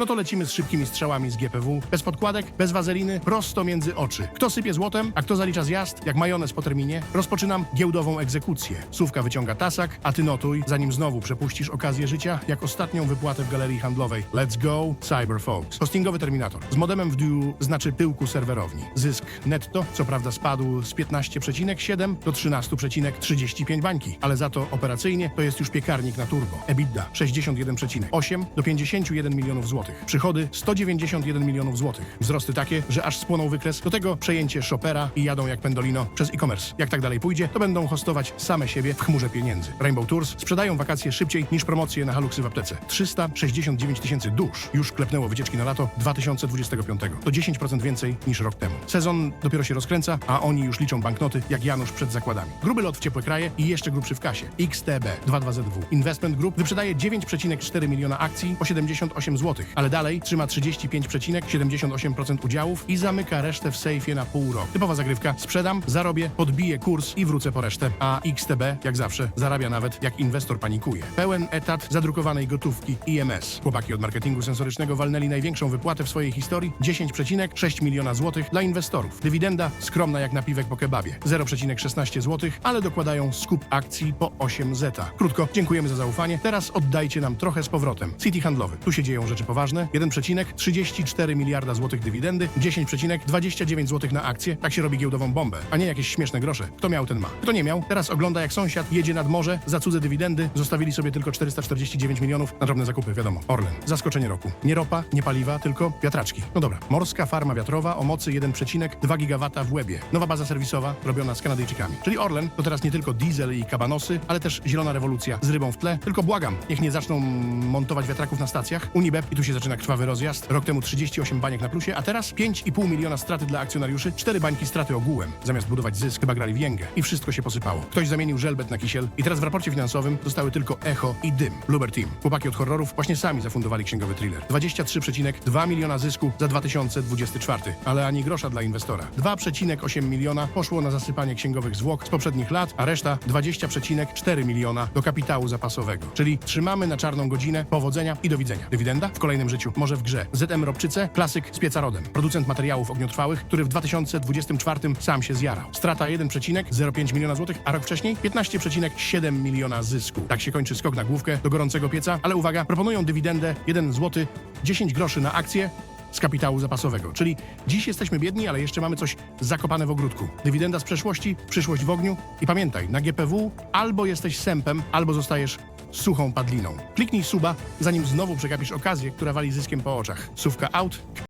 No to lecimy z szybkimi strzałami z GPW, bez podkładek, bez wazeliny, prosto między oczy. Kto sypie złotem, a kto zalicza zjazd, jak majonez po terminie, rozpoczynam giełdową egzekucję. Sówka wyciąga tasak, a ty notuj, zanim znowu przepuścisz okazję życia, jak ostatnią wypłatę w galerii handlowej. Let's go, Cyber Folks. Hostingowy terminator. Z modemem w due znaczy pyłku serwerowni. Zysk netto, co prawda spadł z 15,7 do 13,35 bańki, ale za to operacyjnie to jest już piekarnik na turbo. EBITDA 61,8 do 51 milionów złotych. Przychody 191 milionów złotych. Wzrosty takie, że aż spłonął wykres. Do tego przejęcie Chopera i jadą jak pendolino przez e-commerce. Jak tak dalej pójdzie, to będą hostować same siebie w chmurze pieniędzy. Rainbow Tours sprzedają wakacje szybciej niż promocje na Haluksy w aptece. 369 tysięcy dusz już klepnęło wycieczki na lato 2025. To 10% więcej niż rok temu. Sezon dopiero się rozkręca, a oni już liczą banknoty jak Janusz przed zakładami. Gruby lot w ciepłe kraje i jeszcze grubszy w kasie. XTB 22ZW. Investment Group wyprzedaje 9,4 miliona akcji po 78 zł, ale dalej trzyma 35,78% udziałów i zamyka resztę w sejfie na pół roku. Typowa zagrywka. Sprzedam, zarobię, podbiję kurs i wrócę po resztę. A XTB, jak zawsze, zarabia nawet jak inwestor panikuje. Pełen etat zadrukowanej gotówki IMS. Chłopaki od marketingu sensorycznego walnęli największą wypłatę w swojej historii 10,6 miliona złotych dla inwestorów. Dywidenda skromna jak napiwek po kebabie 0,16 zł, ale dokładają skup akcji po 8 zeta. Krótko, dziękujemy za zaufanie. Teraz oddajcie nam trochę z powrotem. City handlowy. Tu się dzieją rzeczy poważne. 1,34 miliarda złotych dywidendy, 10,29 zł na akcję. Tak się robi giełdową bombę, a nie jakieś śmieszne grosze. Kto miał, ten ma. Kto nie miał, teraz ogląda jak sąsiad jedzie nad morze za cudze dywidendy. Zostawili sobie tylko 449 milionów na drobne zakupy, wiadomo. Orlen. Zaskoczenie roku. Nie ropa, nie paliwa, tylko wiatraczki. No dobra. Morska farma wiatrowa o mocy 1,2 gigawata w łebie. Nowa baza serwisowa robiona z Kanadyjczykami. Czyli Orlen to teraz nie tylko diesel i kabanosy, ale też zielona rewolucja z rybą w tle. Tylko błagam, niech nie zaczną montować wiatraków na stacjach. Unibep i tu się zaczyna krwawy rozjazd. Rok temu 38 baniek na plusie, a teraz 5,5 miliona straty dla akcjonariuszy, 4 bańki straty ogółem. Zamiast budować zysk, chyba grali w jęgę. I wszystko się posypało. Ktoś zamienił żelbet na kisiel i teraz w raporcie finansowym zostały tylko echo i dym. Bluebird Team. Chłopaki od horrorów właśnie sami zafundowali księgowy thriller. 23,2 miliona zysku za 2024, ale ani grosza dla inwestora. 2,8 miliona poszło na zasypanie księgowych zwłok z poprzednich lat, a reszta 20,4 miliona do kapitału zapasowego. Czyli trzymamy na czarną godzinę, powodzenia i do widzenia. Dywidenda w kolejnym życiu może w grze. ZM Robczyce, klasyk z pieca rodem. Producent materiałów ogniotrwałych, który w 2024 sam się zjarał. Strata 1,05 miliona złotych, a rok wcześniej 15,7 miliona zysku. Tak się kończy skok na główkę do gorącego pieca, ale uwaga, proponują dywidendę 1 zł 10 groszy na akcję z kapitału zapasowego. Czyli dziś jesteśmy biedni, ale jeszcze mamy coś zakopane w ogródku. Dywidenda z przeszłości, przyszłość w ogniu i pamiętaj, na GPW albo jesteś sępem, albo zostajesz suchą padliną. Kliknij suba, zanim znowu przegapisz okazję, która wali zyskiem po oczach. Sówka out,